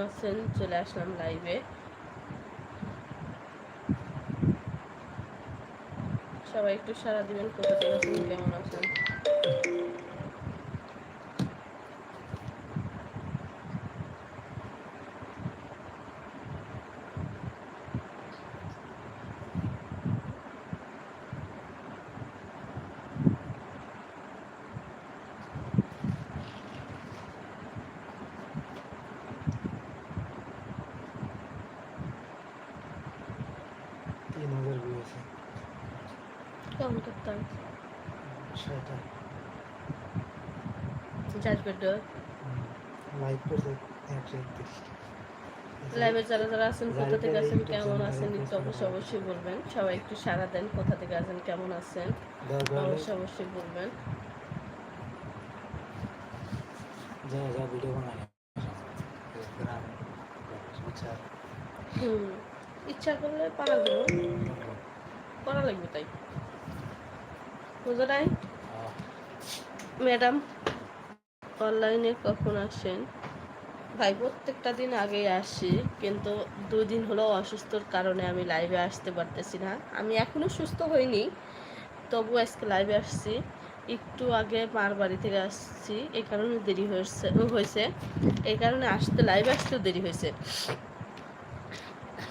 আছেন চলে আসলাম লাইভে সবাই একটু সারা দিবেন কোথা থেকে কেমন আছেন তিন হাজার ভিউ আছে কেমন করতাম সেটা একত্রিশ লাইভে যারা যারা আছেন কোথা থেকে আছেন কেমন আছেন একটু অবশ্যই অবশ্যই বলবেন। সবাই একটু সারা দেন কোথা থেকে আছেন কেমন আছেন অবশ্যই অবশ্যই বলবেন। যা যা ভিডিও বানায়। হুম ইচ্ছা করলে পারা দেবো করা লাগবে তাই। বুঝো নাই? ম্যাডাম? অনলাইনে কখন আসেন? ভাই প্রত্যেকটা দিন আগেই আসি কিন্তু দুই দিন হলো অসুস্থর কারণে আমি লাইভে আসতে পারতেছি না। আমি এখনও সুস্থ হইনি তবু আজকে লাইভে আসছি। একটু আগে মার বাড়ি থেকে আসছি এই কারণে দেরি হয়েছে হয়েছে। এই কারণে আসতে লাইভে আসতেও দেরি হয়েছে।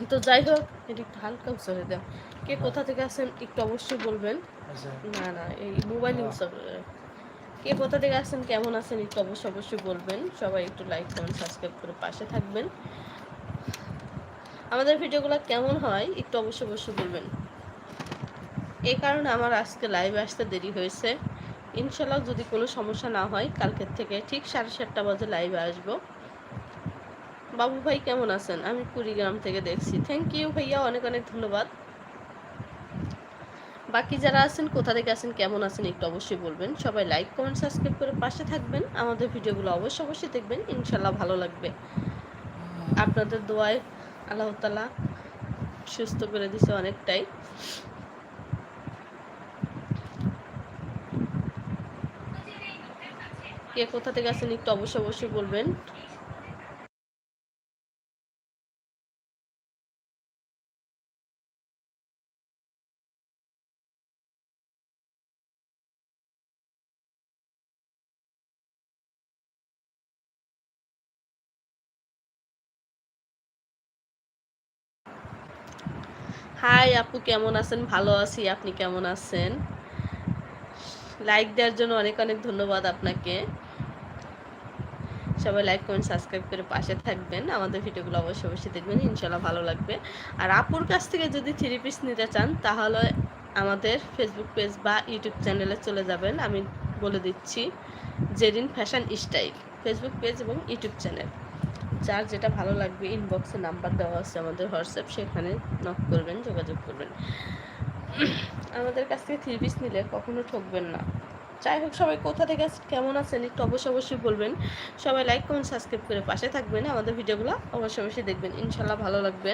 তো যাই হোক এটা একটু হালকা উৎসবে দেন। কে কোথা থেকে আসেন একটু অবশ্যই বলবেন। আচ্ছা। না না এই মোবাইল ইউজ কে কোথা থেকে আসছেন, কেমন আছেন, একটু অবশ্যই অবশ্যই বলবেন। সবাই একটু লাইক কমেন্ট সাবস্ক্রাইব করে পাশে থাকবেন। আমাদের ভিডিওগুলো কেমন হয়, একটু অবশ্যই অবশ্যই বলবেন। এই কারণে আমার আজকে লাইভে আসতে দেরি হয়েছে। ইনশাল্লাহ যদি কোনো সমস্যা না হয়, কালকের থেকে ঠিক সাড়ে সাতটা বাজে লাইভে আসব। বাবু ভাই কেমন আছেন? আমি কুড়িগ্রাম থেকে দেখছি। থ্যাংক ইউ ভাইয়া, অনেক অনেক ধন্যবাদ। বাকি যারা আছেন, কোথা থেকে আছেন, কেমন আছেন, একটু অবশ্যই বলবেন। সবাই লাইক কমেন্ট সাবস্ক্রাইব করে পাশে থাকবেন। আমাদের ভিডিওগুলো অবশ্যই অবশ্যই দেখবেন। ইনশাল্লাহ ভালো লাগবে। আপনাদের দোয়ায় আল্লাহ তালা সুস্থ করে দিছে অনেকটাই। কে কোথা থেকে আছেন, একটু অবশ্যই অবশ্যই বলবেন। হাই আপু, কেমন আছেন? ভালো আছি, আপনি কেমন আছেন? লাইক দেওয়ার জন্য অনেক অনেক ধন্যবাদ আপনাকে। সবাই লাইক কমেন্ট সাবস্ক্রাইব করে পাশে থাকবেন। আমাদের ভিডিওগুলো অবশ্যই অবশ্যই দেখবেন ইনশাল্লাহ ভালো লাগবে। আর আপুর কাছ থেকে যদি থ্রি পিস নিতে চান, তাহলে আমাদের ফেসবুক পেজ বা ইউটিউব চ্যানেলে চলে যাবেন। আমি বলে দিচ্ছি Zerin fashion style Facebook page এবং ইউটিউব চ্যানেল যার যেটা ভালো লাগবে ইনবক্সে নাম্বার দেওয়া আছে আমাদের হোয়াটসঅ্যাপ সেখানে নক করবেন, যোগাযোগ করবেন। আমাদের কাছ থেকে থ্রি পিস নিলে কখনো ঠকবেন না। যাই হোক, সবাই কোথা থেকে কেমন আছেন একটু অবশ্যই অবশ্যই বলবেন। সবাই লাইক কমেন্ট সাবস্ক্রাইব করে পাশে থাকবেন, আমাদের ভিডিওগুলো অবশ্যই অবশ্যই দেখবেন। ইনশাল্লাহ ভালো লাগবে।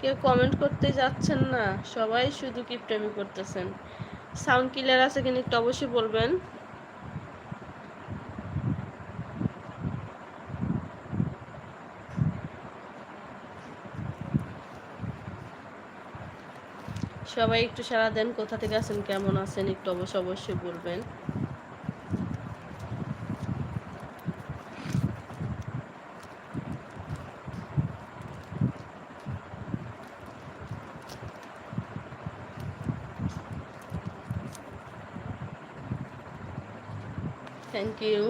কেউ কমেন্ট করতে যাচ্ছেন না, সবাই শুধু কিপটামি করতেছেন। সাউন্ড ক্লিয়ার আছে কিনা একটু অবশ্যই বলবেন। সবাই একটু সারা দেন, কোথা থেকে আছেন, কেমন আছেন, একটু অবশ্যই অবশ্যই বলবেন। থ্যাংক ইউ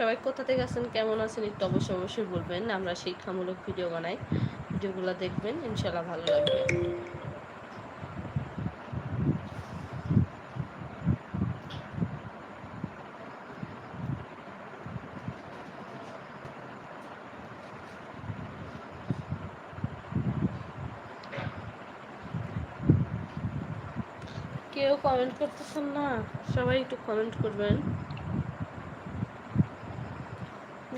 সবাই কোথা থেকে আছেন, কেমন আছেন, একটু অবশ্যই অবশ্যই বলবেন। আমরা শিক্ষামূলক ভিডিও বানাই। ভিডিওগুলো দেখবেন ইনশাল্লাহ ভালো লাগবে। কেউ কমেন্ট করতেছেন না? সবাই একটু কমেন্ট করবেন।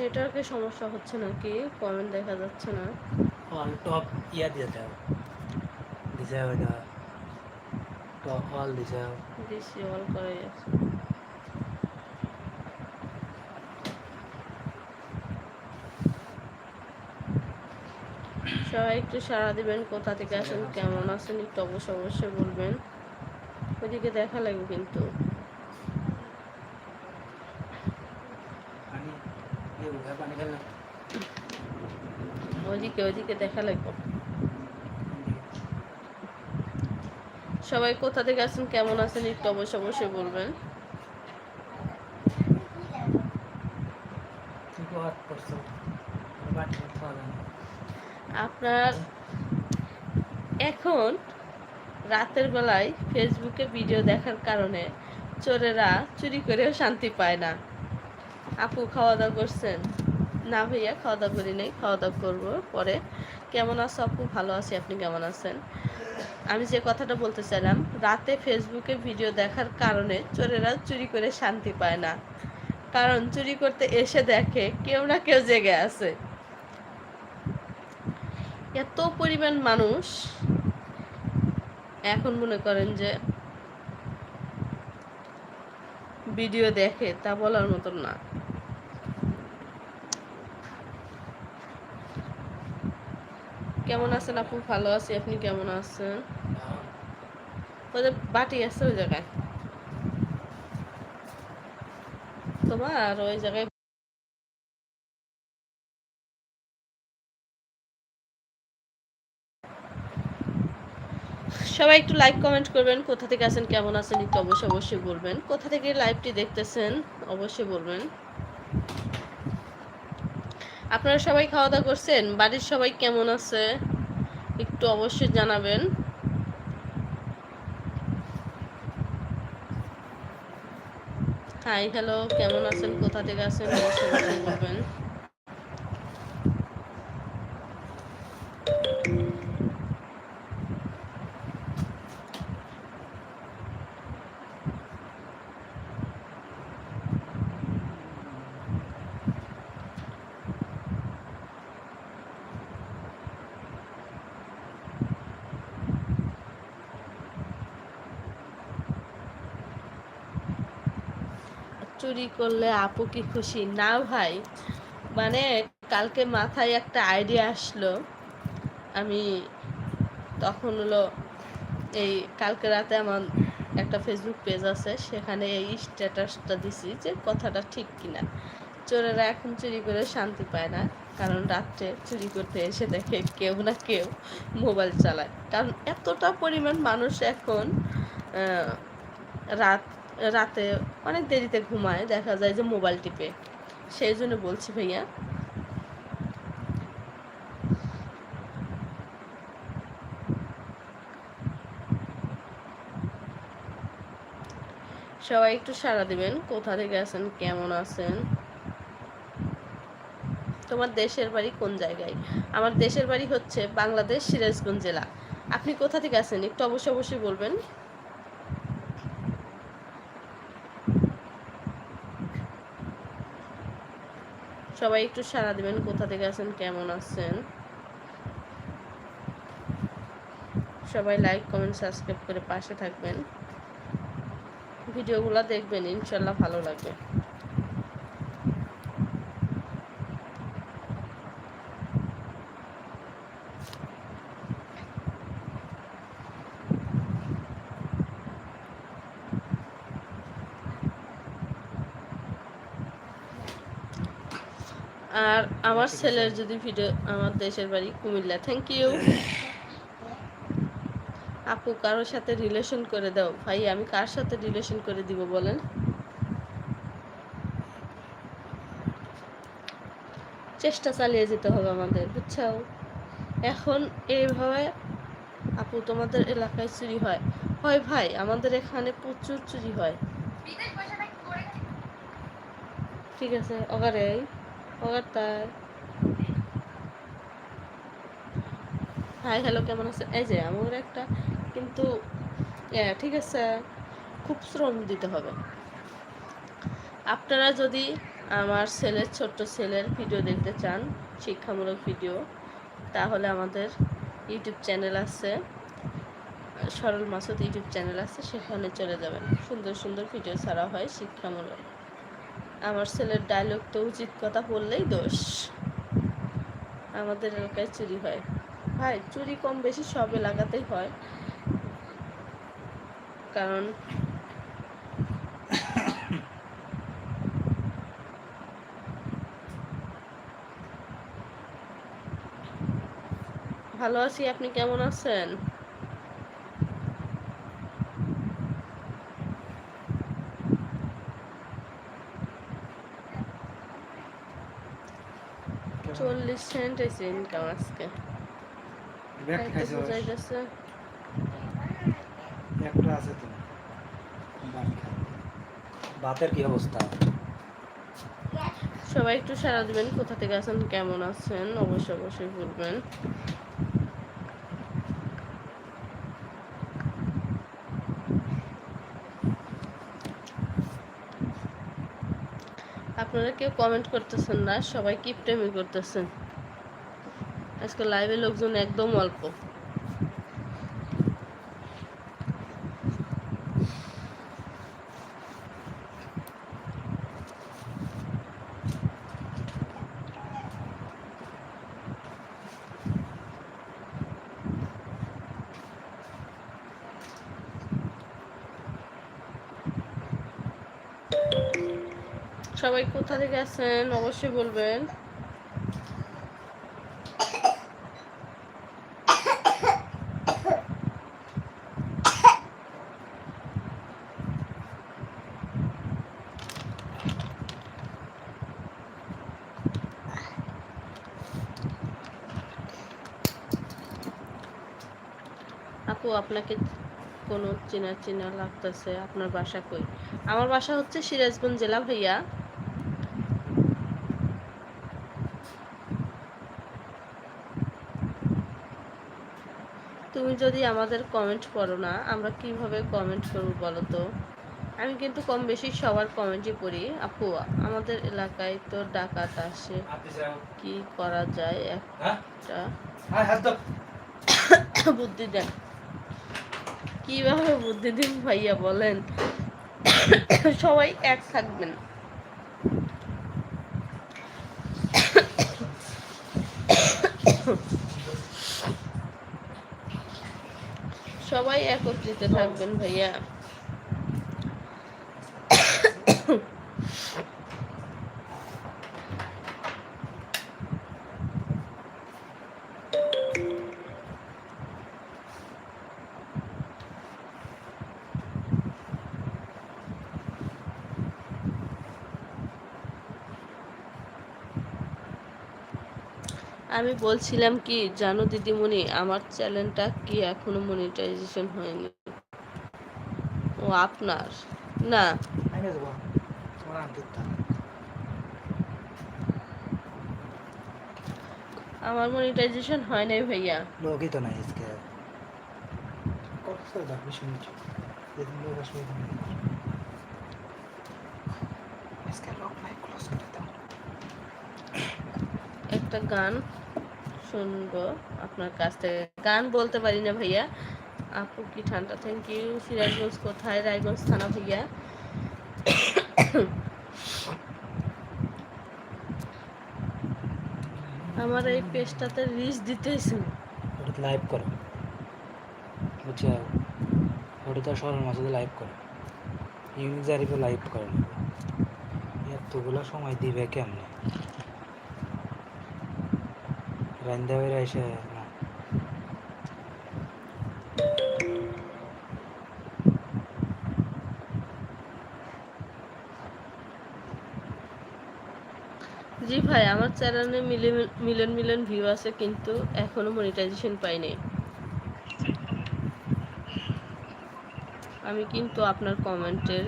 নেটওয়ার্কের সমস্যা হচ্ছে নাকি? কমেন্ট দেখা যাচ্ছে না। অল টপ ইয়া দিয়ে দাও। দিছে ওইটা টপ অল দিছে দিছি অল করে আছে। সবাই একটু সাড়া দিবেন কোথা থেকে আসেন কেমন আছেন একটু অবশ্যই অবশ্যই বলবেন। ওইদিকে দেখা লাগবে কিন্তু। ওইদিকে ওইদিকে দেখা লাগবে সবাই কোথা থেকে আছেন কেমন আছেন একটু অবশ্যই অবশ্যই বলবেন। আপনার এখন রাতের বেলায় ফেসবুকে ভিডিও দেখার কারণে চোরেরা চুরি করেও শান্তি পায় না। আপু খাওয়া দাওয়া করছেন? না ভাইয়া খাওয়া দাওয়া করি নাই খাওয়া দাওয়া করব পরে। কেমন আছো আপু? ভালো আছি, আপনি কেমন আছেন? আমি যে কথাটা বলতে চাইলাম, রাতে ফেসবুকে ভিডিও দেখার কারণে চোরেরা চুরি করে শান্তি পায় না। কারণ চুরি করতে এসে দেখে কেউ না কেউ জেগে আছে। এত পরিমাণ মানুষ এখন মনে করেন যে ভিডিও দেখে তা বলার মতন না। কেমন আছেন আপু? ভালো আছি আপনি কেমন আছেন? ওদের বাটি আছে ওই জায়গায়। তোমার ওই জায়গায় সবাই একটু লাইক কমেন্ট করবেন কোথা থেকে আছেন কেমন আছেন একটু অবশ্যই অবশ্যই বলবেন। কোথা থেকে লাইভটি দেখতেছেন অবশ্যই বলবেন। আপনারা সবাই খাওয়া দাওয়া করছেন? বাড়ির সবাই কেমন আছে? একটু অবশ্যই জানাবেন। হাই হ্যালো কেমন আছেন? কোথা থেকে আছেন? অবশ্যই বলবেন চুরি করলে আপু কি খুশি? না ভাই। মানে কালকে মাথায় একটা আইডিয়া আসলো। আমি তখন হলো এই কালকে রাতে আমার একটা ফেসবুক পেজ আছে, সেখানে এই স্ট্যাটাসটা দিছি যে কথাটা ঠিক কিনা। চোরেরা এখন চুরি করে শান্তি পায় না, কারণ রাত্রে চুরি করতে এসে দেখে কেউ না কেউ মোবাইল চালায়। কারণ এতটা পরিমাণ মানুষ এখন রাত, রাতে অনেক দেরিতে ঘুমায়, দেখা যায় যে মোবাইল টিপে। সেই জন্য বলছি ভাইয়া। সবাই একটু সাড়া দিবেন, কোথা থেকে আছেন, কেমন আছেন? তোমার দেশের বাড়ি কোন জায়গায়? আমার দেশের বাড়ি হচ্ছে বাংলাদেশ, সিরাজগঞ্জ জেলা। আপনি কোথা থেকে আছেন? একটু অবশ্যই অবশ্যই বলবেন। সবাই একটু সাড়া দেবেন, কোথা থেকে আছেন, কেমন আছেন? সবাই লাইক কমেন্ট সাবস্ক্রাইব করে পাশে থাকবেন। ভিডিওগুলো দেখবেন ইনশাল্লাহ ভালো লাগবে। আর আমার ছেলের যদি ভিডিও আমার দেশের বাড়ি কুমিল্লা থ্যাংক ইউ আপু, কারোর সাথে রিলেশন করে দাও। ভাই, আমি কার সাথে রিলেশন করে দিব বলেন? চেষ্টা চালিয়ে যেতে হবে আমাদের বুঝছ এখন এইভাবে আপু, তোমাদের এলাকায় চুরি হয়। হয় ভাই, আমাদের এখানে প্রচুর চুরি হয়। ঠিক আছে, অগারে অগার তার হাই হ্যালো কেমন আছে এই যে, আমার একটা কিন্তু ঠিক আছে, খুব শ্রম দিতে হবে। আপনারা যদি আমার ছেলের, ছোট্ট ছেলের ভিডিও দেখতে চান, শিক্ষামূলক ভিডিও তাহলে আমাদের ইউটিউব চ্যানেল আছে। সরল মাসুদ ইউটিউব চ্যানেল আছে, সেখানে চলে যাবেন। সুন্দর সুন্দর ভিডিও ছাড়া হয় শিক্ষামূলক। আমার ছেলের ডায়লগ তো উচিত কথা বললেই দোষ। আমাদের এলাকায় চুরি হয়। ভাই, চুরি কম বেশি সব এলাকাতেই হয়। কারণ ভালো আছি, আপনি কেমন আছেন? সেন্ট ইনকাম আজকে একটা আছে তো। ভাতের কি অবস্থা? সবাই একটু সারা দিবেন কোথা থেকে আছেন কেমন আছেন? অবশ্যই অবশ্যই বলবেন। আপনারা কেউ কমেন্ট করতেছেন না সবাই কি কিপটেমি করতেছেন। আজকে লাইভে লোকজন একদম অল্প। সবাই কোথা থেকে আছেন? অবশ্যই বলবেন। আপনাকে কোনো চেনা চেনা লাগতেছে আপনার বাসা কই? আমার বাসা হচ্ছে সিরাজগঞ্জ জেলা ভাইয়া। তুমি যদি আমাদের কমেন্ট করো না আমরা কীভাবে কমেন্ট করব বলো তো? আমি কিন্তু কম বেশি সবার কমেন্টই পড়ি। আপু আমাদের এলাকায় তো ডাকাত আসে। কি করা যায় হ্যাঁ? একটা বুদ্ধি দেন কীভাবে বুদ্ধি দিন ভাইয়া বলেন? সবাই এক থাকবেন। সবাই একত্রিত থাকবেন ভাইয়া। আমি বলছিলাম কি জানো দিদিমণি আমার চ্যানেলটা কি এখনও মনিটাইজেশন হয়নি? ও আপনার? না। আমার মনিটাইজেশন হয় নাই ভাইয়া। লোকই তো নাই আজকে। একটা গান। শুনব আপনার কাছ থেকে। গান বলতে পারি না ভাইয়া। আপু কি ঠান্ডা? থ্যাংক ইউ সিরাজগঞ্জ কোথায়? রায়গঞ্জ থানা ভাইয়া। আমার এই পেজটাতে রিচ দিতেছে। ওটা লাইভ করো। বুঝছ? ওটা তো সরল মাসে লাইভ করো। ইউনিক জারিপে লাইভ করে না এতগুলো সময় দিবে কেমনে? জি ভাই, আমার চ্যানেলে মিলিয়ন মিলিয়ন ভিউ আছে, কিন্তু এখনও মনিটাইজেশন পাইনি। আমি কিন্তু আপনার কমেন্টের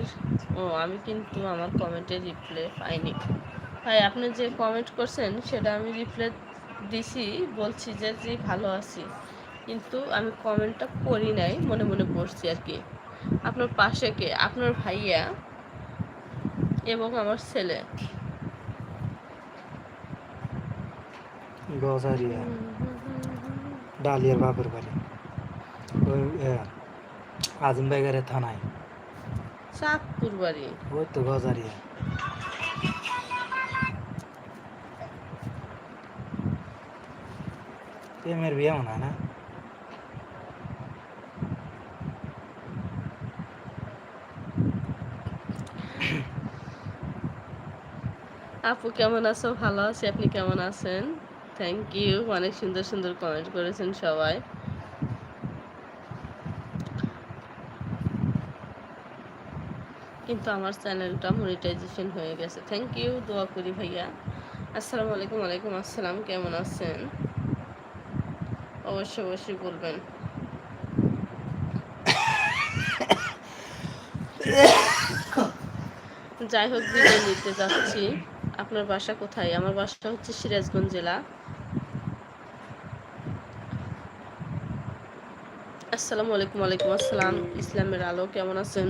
ও, আমি কিন্তু আমার কমেন্টের রিপ্লাই পাইনি। ভাই, আপনি যে কমেন্ট করছেন, সেটা আমি রিপ্লাই দিছি বলছি যে জি ভালো আছি। কিন্তু আমি কমেন্টটা করি নাই মনে মনে পড়ছি আর কি। আপনার পাশে কে? আপনার ভাইয়া এবং আমার ছেলে। গজারিয়া। ডালিয়ার বাপের বাড়ি। ওই আজমবাইগারের থানায়। চাঁদপুর বাড়ি। ওই তো গজারিয়া। প্রেমের বিয়ে মনে হয় না। আপু কেমন আছো? ভালো আছি। আপনি কেমন আছেন? থ্যাংক ইউ অনেক সুন্দর সুন্দর কমেন্ট করেছেন সবাই। কিন্তু আমার চ্যানেলটা মনিটাইজেশন হয়ে গেছে। থ্যাংক ইউ দোয়া করি ভাইয়া। আসসালামু আলাইকুম, ওয়ালাইকুম আসসালাম। কেমন আছেন? অবশ্যই অবশ্যই বলবেন। যাই হোক ভিডিও নিতে যাচ্ছি। আপনার বাসা কোথায়? আমার বাসা হচ্ছে সিরাজগঞ্জ জেলা। আসসালামু আলাইকুম, ওয়ালাইকুম আসসালাম। ইসলামের আলো, কেমন আছেন?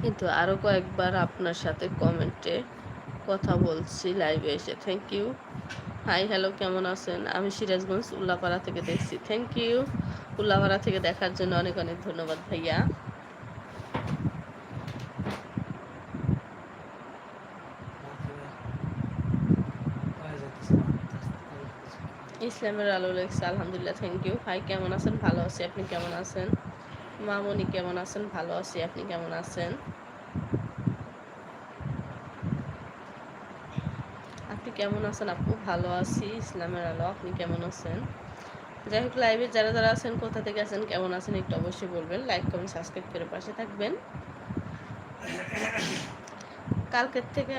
কিন্তু আরও কয়েকবার আপনার সাথে কমেন্টে কথা বলছি লাইভে এসে। থ্যাংক ইউ হাই হ্যালো কেমন আছেন? আমি সিরাজগঞ্জ, উল্লাপাড়া থেকে দেখছি। থ্যাংক ইউ উল্লাপাড়া থেকে দেখার জন্য অনেক অনেক ধন্যবাদ, ভাইয়া। ইসলামের আলো লেগছে, আলহামদুলিল্লাহ থ্যাংক ইউ ভাই কেমন আছেন? ভালো আছি, আপনি কেমন আছেন? মামনি, কেমন আছেন? ভালো আছি, আপনি কেমন আছেন আপনি কেমন আছেন আপু? ভালো আছি, ইসলামের আলো, আপনি কেমন আছেন? যাই হোক লাইভে যারা যারা আছেন, কোথা থেকে আছেন, কেমন আছেন, একটু অবশ্যই বলবেন। লাইক কমেন্ট সাবস্ক্রাইব করে পাশে থাকবেন। কালকের থেকে,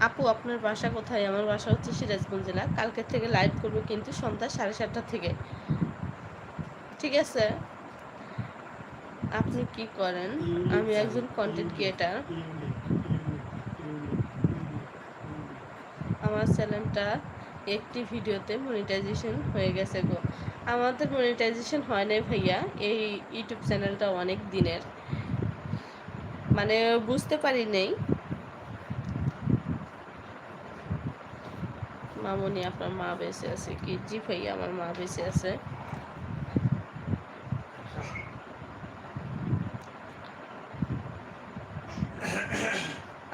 আপু, আপনার বাসা কোথায়? আমার বাসা হচ্ছে সিরাজগঞ্জ জেলা। কালকের থেকে লাইভ করব কিন্তু সন্ধ্যা সাড়ে সাতটা থেকে। ঠিক আছে? আপনি কি করেন? আমি একজন কন্টেন্ট ক্রিয়েটার আমার চ্যানেলটা একটি ভিডিওতে মনিটাইজেশন হয়ে গেছে গো। আমাদের মনিটাইজেশন হয় নাই ভাইয়া, এই ইউটিউব চ্যানেলটা অনেক দিনের। মানে বুঝতে পারি নেই। মামনি আপনার মা বেঁচে আছে কি? জি ভাইয়া, আমার মা বেঁচে আছে।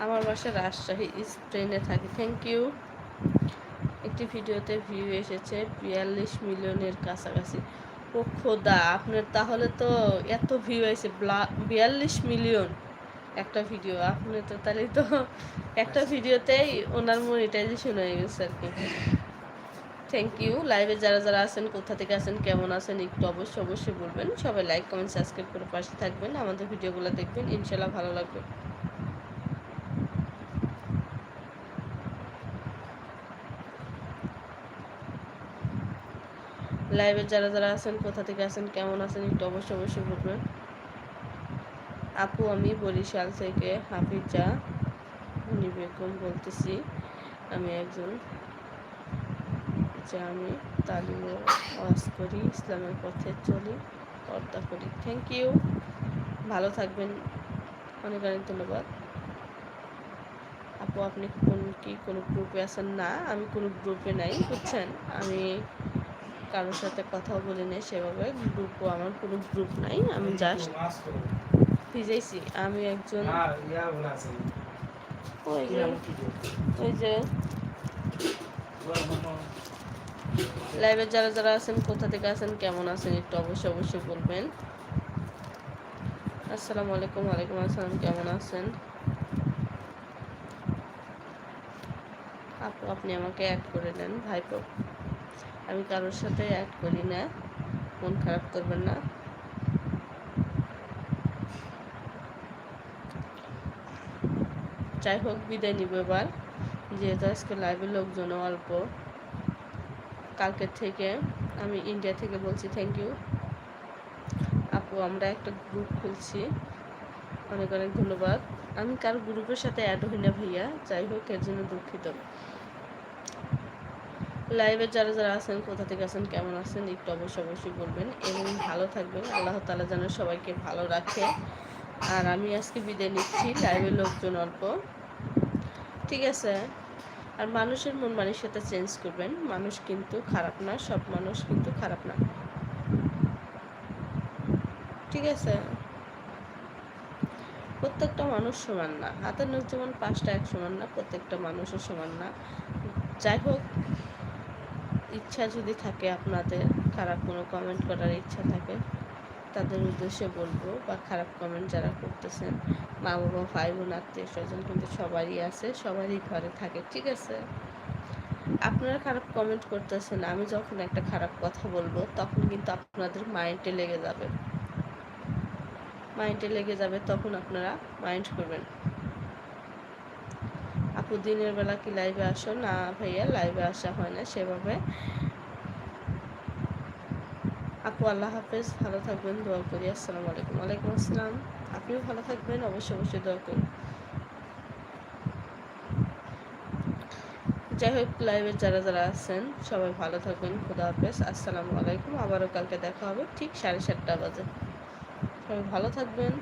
আমার বাসা রাজশাহী স্পেনে থাকি। থ্যাংক ইউ একটি ভিডিওতে ভিউ এসেছে বিয়াল্লিশ মিলিয়নের কাছাকাছি। ও খোদা, আপনার তাহলে তো এত ভিউ এসে বিয়াল্লিশ মিলিয়ন একটা ভিডিও আপনি তো তাহলে তো একটা ভিডিওতেই ওনার মনিটাইজেশন হয়ে গেছে আর কি। থ্যাংক ইউ লাইভে যারা যারা আছেন, কোথা থেকে আছেন, কেমন আছেন, একটু অবশ্যই অবশ্যই বলবেন। সবাই লাইক কমেন্ট সাবস্ক্রাইব করে পাশে থাকবেন। আমাদের ভিডিওগুলো দেখবেন ইনশাল্লাহ ভালো লাগবে। লাইভে যারা যারা আছেন, কোথা থেকে আছেন, কেমন আছেন, একটু অবশ্যই অবশ্যই বলবেন। আপু, আমি বরিশাল থেকে হাফিজা বেগম বলতেছি। আমি একজন যে আমি তালিম ওয়াজ করি, ইসলামের পথে চলি, পর্দা করি। থ্যাংক ইউ ভালো থাকবেন। অনেক অনেক ধন্যবাদ। আপু, আপনি কোন কি কোনো গ্রুপে আছেন? না, আমি কোনো গ্রুপে নাই, বুঝছেন? আমি কারোর সাথে কথাও বলি নাই সেভাবে। গ্রুপও আমার কোনো গ্রুপ নাই আমি জাস্ট ভিজাইছি আমি একজন ওই যে লাইভে যারা যারা আছেন কোথা থেকে আছেন কেমন আছেন একটু অবশ্যই অবশ্যই বলবেন। আসসালামু আলাইকুম ওয়ালাইকুম আসসালাম কেমন আছেন? আপু আপনি আমাকে অ্যাড করে নেন ভাইপো। আমি কারোর সাথে অ্যাড করি না। মন খারাপ করবেন না। যাই হোক, বিদায় নিব এবার। যেহেতু আজকে লাইভে লোকজন অল্প। কালকের থেকে আমি ইন্ডিয়া থেকে বলছি থ্যাংক ইউ আপু, আমরা একটা গ্রুপ খুলছি। অনেক অনেক ধন্যবাদ। আমি কারও গ্রুপের সাথে অ্যাড হই না ভাইয়া। যাই হোক, এর জন্য দুঃখিত। লাইভে যারা যারা আছেন, কোথা থেকে আছেন, কেমন আছেন, একটু অবশ্যই অবশ্যই বলবেন। এবং ভালো থাকবেন। আল্লাহ তালা যেন সবাইকে ভালো রাখে। আর আমি আজকে বিদায় নিচ্ছি। লাইভের লোকজন অল্প। ঠিক আছে? আর মানুষের মন মানসিকতা চেঞ্জ করবেন। মানুষ কিন্তু খারাপ না, সব মানুষ কিন্তু খারাপ না। ঠিক আছে? প্রত্যেকটা মানুষ সমান না। হাতের নখ যেমন পাঁচটা এক সমান না, প্রত্যেকটা মানুষও সমান না। যাই হোক ইচ্ছা যদি থাকে আপনাদের, খারাপ কোনো কমেন্ট করার ইচ্ছা থাকে, তাদের উদ্দেশ্যে বলব, বা খারাপ কমেন্ট যারা করতেছেন মা বাবা ভাই বোন আত্মীয় স্বজন কিন্তু সবারই আছে, সবারই ঘরে থাকে, ঠিক আছে? আপনারা খারাপ কমেন্ট করতেছেন, আমি যখন একটা খারাপ কথা বলব, তখন কিন্তু আপনাদের মাইন্ডে লেগে যাবে। মাইন্ডে লেগে যাবে, তখন আপনারা মাইন্ড করবেন। আপু দিনের বেলা কি লাইভে আসো? না ভাইয়া লাইভে আসা হয় না সেভাবে। আপু, আল্লাহ হাফেজ, ভালো থাকবেন, দোয়া করি। আসসালামু আলাইকুম। ওয়ালাইকুম আসসালাম। আপনিও ভালো থাকবেন, অবশ্যই অবশ্যই দোয়া করি যাই হোক লাইভে যারা যারা আছেন, সবাই ভালো থাকবেন। খুদা হাফেজ। আসসালামু আলাইকুম। আবারও কালকে দেখা হবে ঠিক সাড়ে সাতটা বাজে। সবাই ভালো থাকবেন।